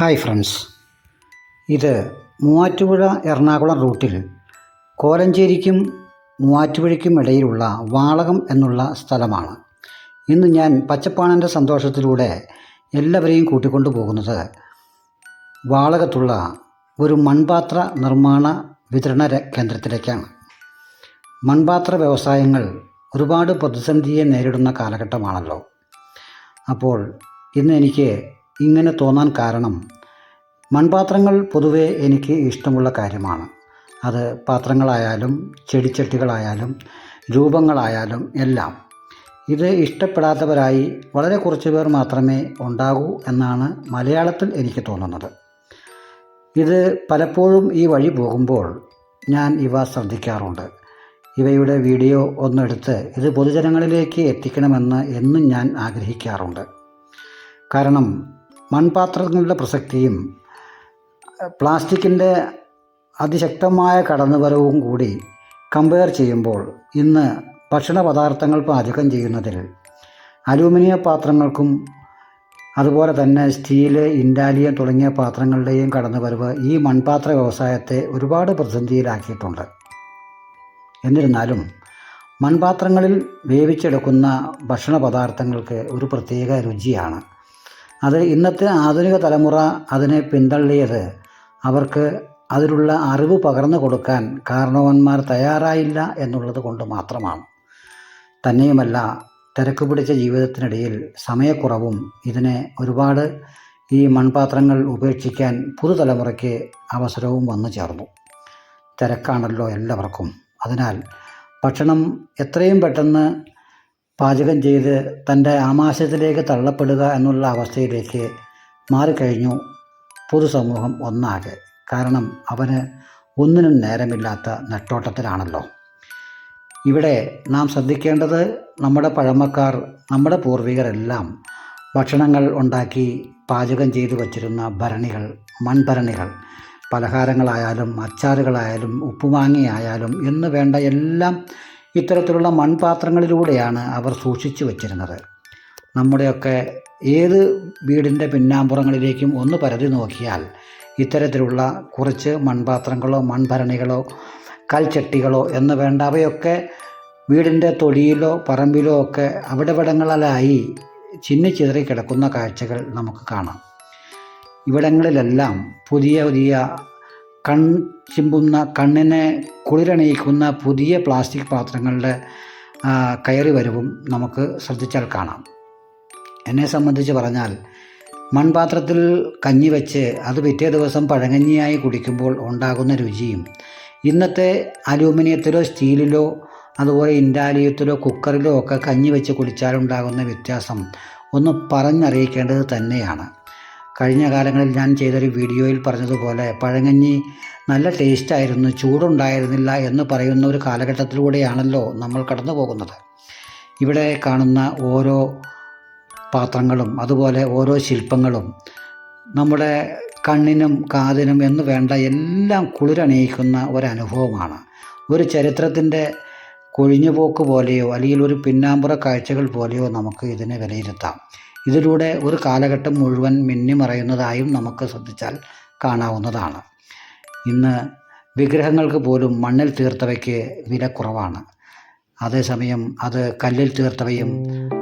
Hi friends. ഇത് മൂവാറ്റുപുഴ എറണാകുളം റൂട്ടിൽ കോലഞ്ചേരിക്കും മൂവാറ്റുപുഴയ്ക്കും ഇടയിലുള്ള വാളകം എന്നുള്ള സ്ഥലമാണ്. ഇന്ന് ഞാൻ പച്ചപ്പാണന്റെ സന്തോഷത്തിലൂടെ എല്ലാവരെയും കൂട്ടിക്കൊണ്ടു പോകുന്നത് വാളകത്തുള്ള ഒരു മൺപാത്ര നിർമ്മാണ വിതരണ കേന്ദ്രത്തിലേക്കാണ്. മൺപാത്ര വ്യവസായങ്ങൾ ഒരുപാട് പ്രതിസന്ധിയെ നേരിടുന്ന കാലഘട്ടമാണല്ലോ. അപ്പോൾ ഇന്ന് എനിക്ക് ഇങ്ങനെ തോന്നാൻ കാരണം മൺപാത്രങ്ങൾ പൊതുവെ എനിക്ക് ഇഷ്ടമുള്ള കാര്യമാണ്. അത് പാത്രങ്ങളായാലും ചെടിച്ചട്ടികളായാലും രൂപങ്ങളായാലും എല്ലാം. ഇത് ഇഷ്ടപ്പെടാത്തവരായി വളരെ കുറച്ച് പേർ മാത്രമേ ഉണ്ടാകൂ എന്നാണ് മലയാളത്തിൽ എനിക്ക് തോന്നുന്നത്. ഇത് പലപ്പോഴും ഈ വഴി പോകുമ്പോൾ ഞാൻ ഇവ ശ്രദ്ധിക്കാറുണ്ട്. ഇവയുടെ വീഡിയോ ഒന്നെടുത്ത് ഇത് പൊതുജനങ്ങളിലേക്ക് എത്തിക്കണമെന്ന് എന്നും ഞാൻ ആഗ്രഹിക്കാറുണ്ട്. കാരണം മൺപാത്രങ്ങളുടെ പ്രസക്തിയും പ്ലാസ്റ്റിക്കിന്റെ അതിശക്തമായ കടന്നുവരവും കൂടി കമ്പയർ ചെയ്യുമ്പോൾ ഇന്ന് ഭക്ഷണ പദാർത്ഥങ്ങൾ പാചകം ചെയ്യുന്നതിൽ അലൂമിനിയ പാത്രങ്ങൾക്കും അതുപോലെ തന്നെ സ്റ്റീൽ ഇൻഡാലിയം തുടങ്ങിയ പാത്രങ്ങളുടെയും കടന്നുവരവ് ഈ മൺപാത്ര വ്യവസായത്തെ ഒരുപാട് പ്രതിസന്ധിയിലാക്കിയിട്ടുണ്ട്. എന്നിരുന്നാലും മൺപാത്രങ്ങളിൽ വേവിച്ചെടുക്കുന്ന ഭക്ഷണ പദാർത്ഥങ്ങൾക്ക് ഒരു പ്രത്യേക രുചിയാണ്. അത് ഇന്നത്തെ ആധുനിക തലമുറ അതിനെ പിന്തള്ളിയത്. അവർക്ക് അതിലുള്ള അറിവ് പകർന്നു കൊടുക്കാൻ കാരണവന്മാർ തയ്യാറായില്ല എന്നുള്ളത് കൊണ്ട് മാത്രമാണ്. തന്നെയുമല്ല തിരക്ക് പിടിച്ച ജീവിതത്തിനിടയിൽ സമയക്കുറവും ഇതിനെ ഒരുപാട് ഈ മൺപാത്രങ്ങൾ ഉപേക്ഷിക്കാൻ പുതുതലമുറയ്ക്ക് അവസരവും വന്നു ചേർന്നു. തിരക്കാണല്ലോ എല്ലാവർക്കും. അതിനാൽ ഭക്ഷണം എത്രയും പെട്ടെന്ന് പാചകം ചെയ്ത് തന്റെ ആമാശയത്തിലേക്ക് തള്ളപ്പെടുക എന്നുള്ള അവസ്ഥയിലേക്ക് മാറിക്കഴിഞ്ഞു. പൊതുസമൂഹം ഒന്നാകെ. കാരണം അവന് ഒന്നിനും നേരമില്ലാത്ത നെട്ടോട്ടത്തിലാണല്ലോ. ഇവിടെ നാം ശ്രദ്ധിക്കേണ്ടത് നമ്മുടെ പഴമക്കാർ നമ്മുടെ പൂർവികരെല്ലാം ഭക്ഷണങ്ങൾ ഉണ്ടാക്കി പാചകം ചെയ്തു വച്ചിരുന്ന ഭരണികൾ മൺഭരണികൾ. പലഹാരങ്ങളായാലും അച്ചാറുകളായാലും ഉപ്പുമാങ്ങയായാലും എന്ന് വേണ്ട എല്ലാം ഇത്തരത്തിലുള്ള മൺപാത്രങ്ങളിലൂടെയാണ് അവർ സൂക്ഷിച്ചു വച്ചിരുന്നത്. നമ്മുടെയൊക്കെ ഏത് വീടിന്റെ പിന്നാമ്പുറങ്ങളിലേക്കും ഒന്ന് പരതി നോക്കിയാൽ ഇത്തരത്തിലുള്ള കുറച്ച് മൺപാത്രങ്ങളോ മൺഭരണികളോ കൽച്ചട്ടികളോ എന്ന് വേണ്ട അവയൊക്കെ വീടിന്റെ തൊടിയിലോ പറമ്പിലോ ഒക്കെ അവിടെവിടങ്ങളിലായി ചിന്നിച്ചിതറി കിടക്കുന്ന കാഴ്ചകൾ നമുക്ക് കാണാം. ഇവിടങ്ങളിലെല്ലാം പുതിയ പുതിയ കൺ ചിമ്പുന്ന കണ്ണിനെ കുളിരണിയിക്കുന്ന പുതിയ പ്ലാസ്റ്റിക് പാത്രങ്ങളുടെ കയറി വരവും നമുക്ക് ശ്രദ്ധിച്ചാൽ കാണാം. എന്നെ സംബന്ധിച്ച് പറഞ്ഞാൽ മൺപാത്രത്തിൽ കഞ്ഞി വെച്ച് അത് പിറ്റേ ദിവസം പഴങ്കഞ്ഞിയായി കുടിക്കുമ്പോൾ ഉണ്ടാകുന്ന രുചിയും ഇന്നത്തെ അലൂമിനിയത്തിലോ സ്റ്റീലിലോ അതുപോലെ ഇൻഡാലിയത്തിലോ കുക്കറിലോ ഒക്കെ കഞ്ഞി വെച്ച് കുടിച്ചാലുണ്ടാകുന്ന വ്യത്യാസം ഒന്ന് പറഞ്ഞറിയിക്കേണ്ടത് തന്നെയാണ്. കഴിഞ്ഞ കാലങ്ങളിൽ ഞാൻ ചെയ്തൊരു വീഡിയോയിൽ പറഞ്ഞതുപോലെ പഴങ്കഞ്ഞി നല്ല ടേസ്റ്റായിരുന്നു ചൂടുണ്ടായിരുന്നില്ല എന്ന് പറയുന്ന ഒരു കാലഘട്ടത്തിലൂടെയാണല്ലോ നമ്മൾ കടന്നു പോകുന്നത്. ഇവിടെ കാണുന്ന ഓരോ പാത്രങ്ങളും അതുപോലെ ഓരോ ശില്പങ്ങളും നമ്മുടെ കണ്ണിനും കാതിനും എന്ന് വേണ്ട എല്ലാം കുളിരണിയിക്കുന്ന ഒരനുഭവമാണ്. ഒരു ചരിത്രത്തിന്റെ കൊഴിഞ്ഞുപോക്ക് പോലെയോ അല്ലെങ്കിൽ ഒരു പിന്നാമ്പുറ കാഴ്ചകൾ പോലെയോ നമുക്ക് ഇതിനെ വിലയിരുത്താം. ഇതിലൂടെ ഒരു കാലഘട്ടം മുഴുവൻ മിന്നിമറയുന്നതായും നമുക്ക് ശ്രദ്ധിച്ചാൽ കാണാവുന്നതാണ്. ഇന്ന് വിഗ്രഹങ്ങൾക്ക് പോലും മണ്ണിൽ തീർത്തവയ്ക്ക് വില കുറവാണ്. അതേസമയം അത് കല്ലിൽ തീർത്തവയും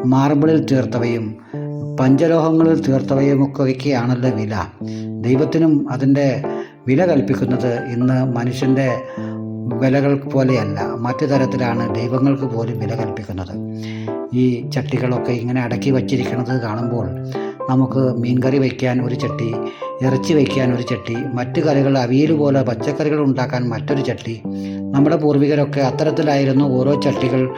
മാർബിളിൽ തീർത്തവയും പഞ്ചലോഹങ്ങളിൽ തീർത്തവയും ഒക്കെയൊക്കെയാണല്ലോ വില. ദൈവത്തിനും അതിന്റെ വില കൽപ്പിക്കുന്നത് ഇന്ന് മനുഷ്യന്റെ വിലകൾ പോലെയല്ല മറ്റു തരത്തിലാണ് ദൈവങ്ങൾക്ക് പോലും വില കൽപ്പിക്കുന്നത്. ഈ ചട്ടികളൊക്കെ ഇങ്ങനെ അടക്കി വച്ചിരിക്കുന്നത് കാണുമ്പോൾ നമുക്ക് മീൻകറി വയ്ക്കാൻ ഒരു ചട്ടി ഇറച്ചി വയ്ക്കാൻ ഒരു ചട്ടി മറ്റു കറികൾ അവിയൽ പോലെ പച്ചക്കറികൾ ഉണ്ടാക്കാൻ മറ്റൊരു ചട്ടി നമ്മുടെ പൂർവികരൊക്കെ അത്തരത്തിലായിരുന്നു ഓരോ ചട്ടികൾ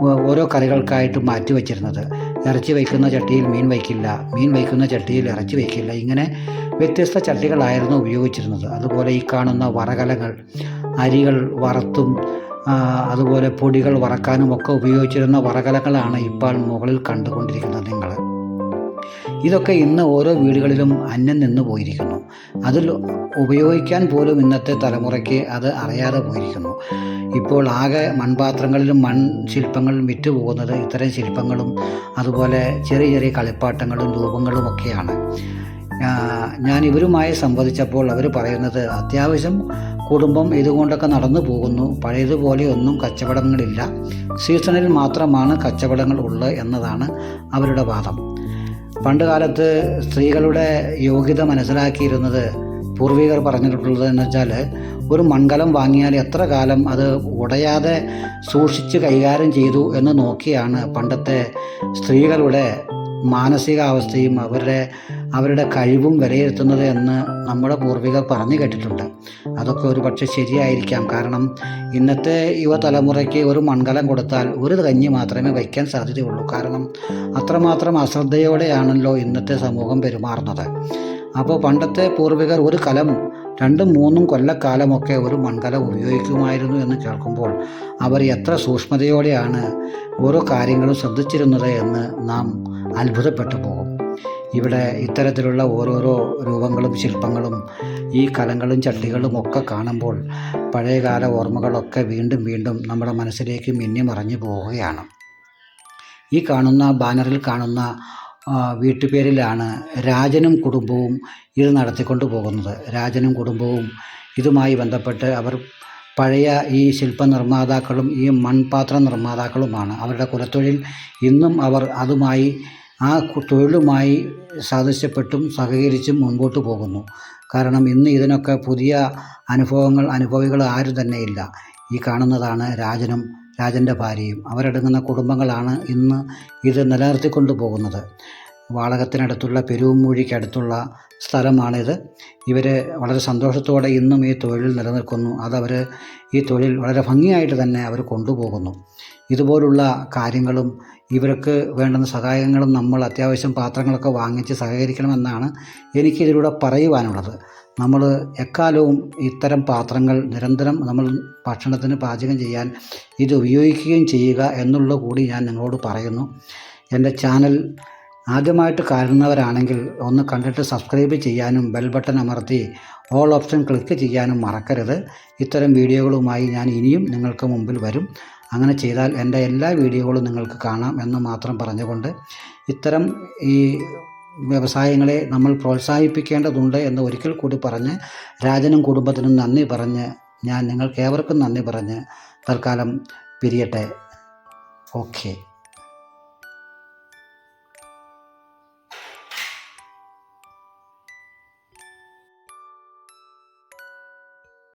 ഓരോ കറികൾക്കായിട്ട് മാറ്റി വച്ചിരുന്നത്. ഇറച്ചി വയ്ക്കുന്ന ചട്ടിയിൽ മീൻ വയ്ക്കില്ല മീൻ വയ്ക്കുന്ന ചട്ടിയിൽ ഇറച്ചി വയ്ക്കില്ല. ഇങ്ങനെ വ്യത്യസ്ത ചട്ടികളായിരുന്നു ഉപയോഗിച്ചിരുന്നത്. അതുപോലെ ഈ കാണുന്ന വറകലകൾ അരികൾ വറുത്തും അതുപോലെ പൊടികൾ വറക്കാനുമൊക്കെ ഉപയോഗിച്ചിരുന്ന വറകലകളാണ് ഇപ്പോൾ മുകളിൽ കണ്ടുകൊണ്ടിരിക്കുന്നത് നിങ്ങൾ. ഇതൊക്കെ ഇന്ന് ഓരോ വീടുകളിലും അന്യം നിന്ന് പോയിരിക്കുന്നു. അതിൽ ഉപയോഗിക്കാൻ പോലും ഇന്നത്തെ തലമുറയ്ക്ക് അത് അറിയാതെ പോയിരിക്കുന്നു. ഇപ്പോൾ ആകെ മൺപാത്രങ്ങളിലും മൺ ശില്പങ്ങളിലും വിറ്റുപോകുന്നത് ഇത്തരം ശില്പങ്ങളും അതുപോലെ ചെറിയ ചെറിയ കളിപ്പാട്ടങ്ങളും രൂപങ്ങളും ഒക്കെയാണ്. ഞാൻ ഇവരുമായി സംവദിച്ചപ്പോൾ അവർ പറയുന്നത് അത്യാവശ്യം കുടുംബം ഇതുകൊണ്ടൊക്കെ നടന്നു പോകുന്നു. പഴയതുപോലെ ഒന്നും കച്ചവടങ്ങളില്ല. സീസണിൽ മാത്രമാണ് കച്ചവടങ്ങൾ ഉള്ളത് എന്നതാണ് അവരുടെ വാദം. പണ്ട് കാലത്ത് സ്ത്രീകളുടെ യോഗ്യത മനസ്സിലാക്കിയിരുന്നത് പൂർവികർ പറഞ്ഞിട്ടുള്ളത് എന്ന് വെച്ചാൽ ഒരു മൺകലം വാങ്ങിയാൽ എത്ര കാലം അത് ഉടയാതെ സൂക്ഷിച്ച് കൈകാര്യം ചെയ്തു എന്ന് നോക്കിയാണ് പണ്ടത്തെ സ്ത്രീകളുടെ മാനസികാവസ്ഥയും അവരുടെ അവരുടെ കഴിവും വിലയിരുത്തുന്നത് എന്ന് നമ്മുടെ പൂർവികർ പറഞ്ഞു കേട്ടിട്ടുണ്ട്. അതൊക്കെ ഒരു പക്ഷേ ശരിയായിരിക്കാം. കാരണം ഇന്നത്തെ യുവതലമുറയ്ക്ക് ഒരു മൺകലം കൊടുത്താൽ ഒരു കഞ്ഞി മാത്രമേ വയ്ക്കാൻ സാധ്യതയുള്ളൂ. കാരണം അത്രമാത്രം അശ്രദ്ധയോടെയാണല്ലോ ഇന്നത്തെ സമൂഹം പെരുമാറുന്നത്. അപ്പോൾ പണ്ടത്തെ പൂർവികർ ഒരു കലം രണ്ടും മൂന്നും കൊല്ലക്കാലമൊക്കെ ഒരു മൺകലം ഉപയോഗിക്കുമായിരുന്നു എന്ന് കേൾക്കുമ്പോൾ അവർ എത്ര സൂക്ഷ്മതയോടെയാണ് ഓരോ കാര്യങ്ങളും ശ്രദ്ധിച്ചിരുന്നത് എന്ന് നാം അത്ഭുതപ്പെട്ടു പോകും ഇവിടെ ഇത്തരത്തിലുള്ള ഓരോരോ രൂപങ്ങളും ശില്പങ്ങളും ഈ കലങ്ങളും ചട്ടികളും ഒക്കെ കാണുമ്പോൾ പഴയകാല ഓർമ്മകളൊക്കെ വീണ്ടും വീണ്ടും നമ്മുടെ മനസ്സിലേക്ക് മിന്നി മറഞ്ഞു പോവുകയാണ്. ഈ കാണുന്ന ബാനറിൽ കാണുന്ന വീട്ടുപേരിലാണ് രാജനും കുടുംബവും ഇത് നടത്തിക്കൊണ്ടു പോകുന്നത്. രാജനും കുടുംബവും ഇതുമായി ബന്ധപ്പെട്ട് അവർ പഴയ ഈ ശില്പ നിർമ്മാതാക്കളും ഈ മൺപാത്ര നിർമ്മാതാക്കളുമാണ് അവരുടെ കുലത്തൊഴിൽ ഇന്നും അവർ അതുമായി ആ തൊഴിലുമായി സാദൃശ്യപ്പെട്ടും സഹകരിച്ചും മുൻപോട്ട് പോകുന്നു. കാരണം ഇന്ന് ഇതിനൊക്കെ പുതിയ അനുഭവങ്ങൾ അനുഭവികൾ ആരും തന്നെയില്ല. ഈ കാണുന്നതാണ് രാജനും രാജന്റെ ഭാര്യയും. അവരടങ്ങുന്ന കുടുംബങ്ങളാണ് ഇന്ന് ഇത് നിലനിർത്തിക്കൊണ്ട് പോകുന്നത് വാളകത്തിനടുത്തുള്ള പെരുവമ്മൂഴിക്കടുത്തുള്ള സ്ഥലമാണിത്. ഇവർ വളരെ സന്തോഷത്തോടെ ഇന്നും ഈ തൊഴിൽ നിലനിൽക്കുന്നു. അതവർ ഈ തൊഴിൽ വളരെ ഭംഗിയായിട്ട് തന്നെ അവർ കൊണ്ടുപോകുന്നു. ഇതുപോലുള്ള കാര്യങ്ങളും ഇവർക്ക് വേണ്ടുന്ന സഹായങ്ങളും നമ്മൾ അത്യാവശ്യം പാത്രങ്ങളൊക്കെ വാങ്ങിച്ച് സഹകരിക്കണമെന്നാണ് എനിക്കിതിലൂടെ പറയുവാനുള്ളത്. നമ്മൾ എക്കാലവും ഇത്തരം പാത്രങ്ങൾ നിരന്തരം നമ്മൾ ഭക്ഷണത്തിന് പാചകം ചെയ്യാൻ ഇത് ഉപയോഗിക്കുകയും ചെയ്യുക എന്നുള്ളത് കൂടി ഞാൻ നിങ്ങളോട് പറയുന്നു. എന്റെ ചാനൽ ആദ്യമായിട്ട് കാണുന്നവരാണെങ്കിൽ ഒന്ന് കണ്ടിട്ട് സബ്സ്ക്രൈബ് ചെയ്യാനും ബെൽ ബട്ടൺ അമർത്തി ഓൾ ഓപ്ഷൻ ക്ലിക്ക് ചെയ്യാനും മറക്കരുത്. ഇത്തരം വീഡിയോകളുമായി ഞാൻ ഇനിയും നിങ്ങൾക്ക് മുമ്പിൽ വരും. അങ്ങനെ ചെയ്താൽ എന്റെ എല്ലാ വീഡിയോകളും നിങ്ങൾക്ക് കാണാം എന്ന് മാത്രം പറഞ്ഞുകൊണ്ട് ഇത്തരം ഈ വ്യവസായങ്ങളെ നമ്മൾ പ്രോത്സാഹിപ്പിക്കേണ്ടതുണ്ട് എന്ന് ഒരിക്കൽ കൂടി പറഞ്ഞ് രാജനും കുടുംബത്തിനും നന്ദി പറഞ്ഞ് ഞാൻ നിങ്ങൾക്ക് ഏവർക്കും നന്ദി പറഞ്ഞ് തൽക്കാലം പിരിയട്ടെ. ഓക്കെ.